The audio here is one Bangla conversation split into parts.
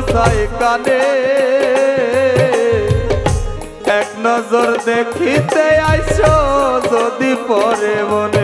যদি কানে। এক নজর দেখিতে আইস যদি পরে মনে।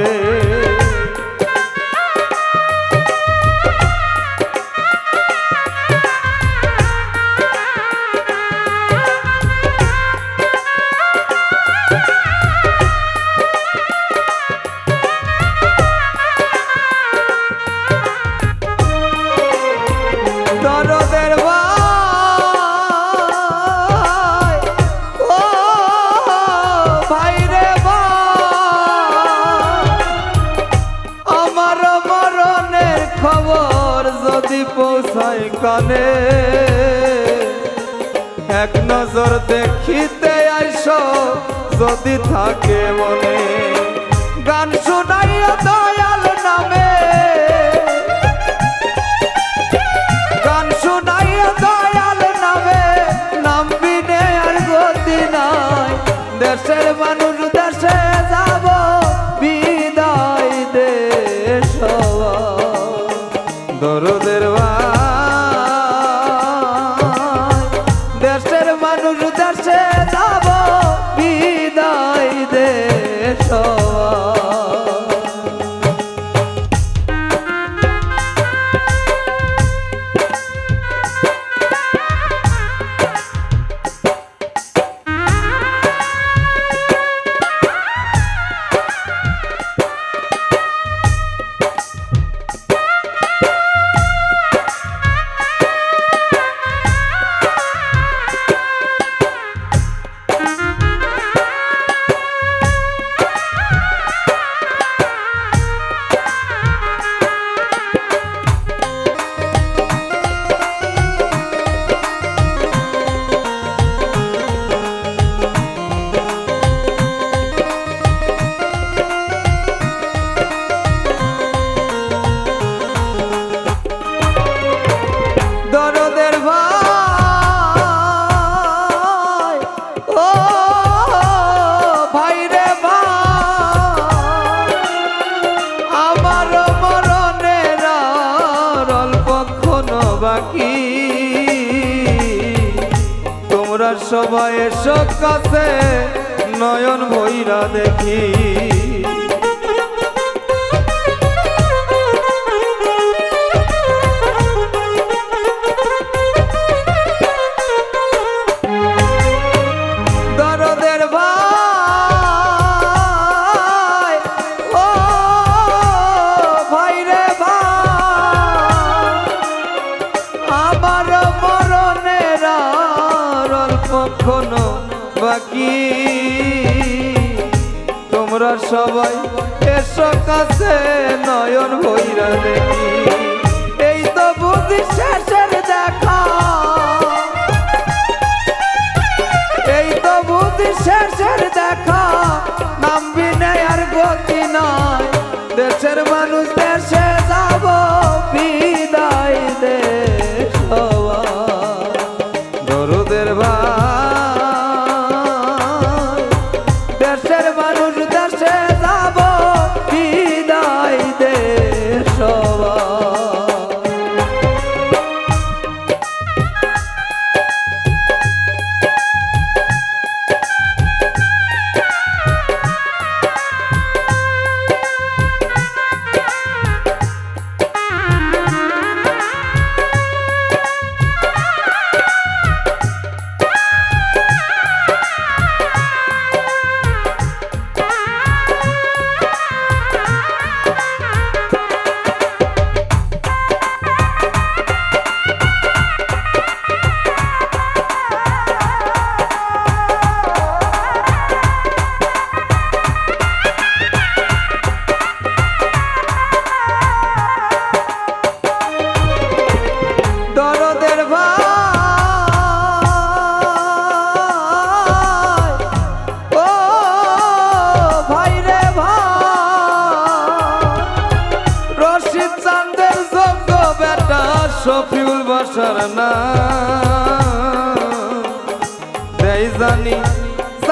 পৌঁছায় কানে এক নজর দেখিতে আইস যদি থাকে মনে গান শোনাইয়া দেশের মানুষ দেশে সবাই এসব কাছে নয়ন ভৈরা দেখি। অল্পক্ষণ বাকি। তোমরা সবাই এসো কাছে, নয়ন ভৈরা দেখি। এই তো বুঝি শেষের দেখা। এই তো বুঝি শেষের দেখা। নামবি নাই আর গতি নাই। দেশের মানুষ lá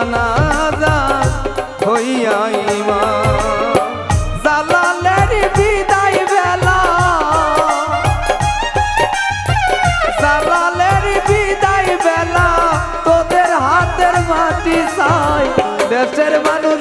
জানি জানা যা হইয়া বেলা। জালালের বিদায় বেলা হাতের মাটি দেশের মানুষ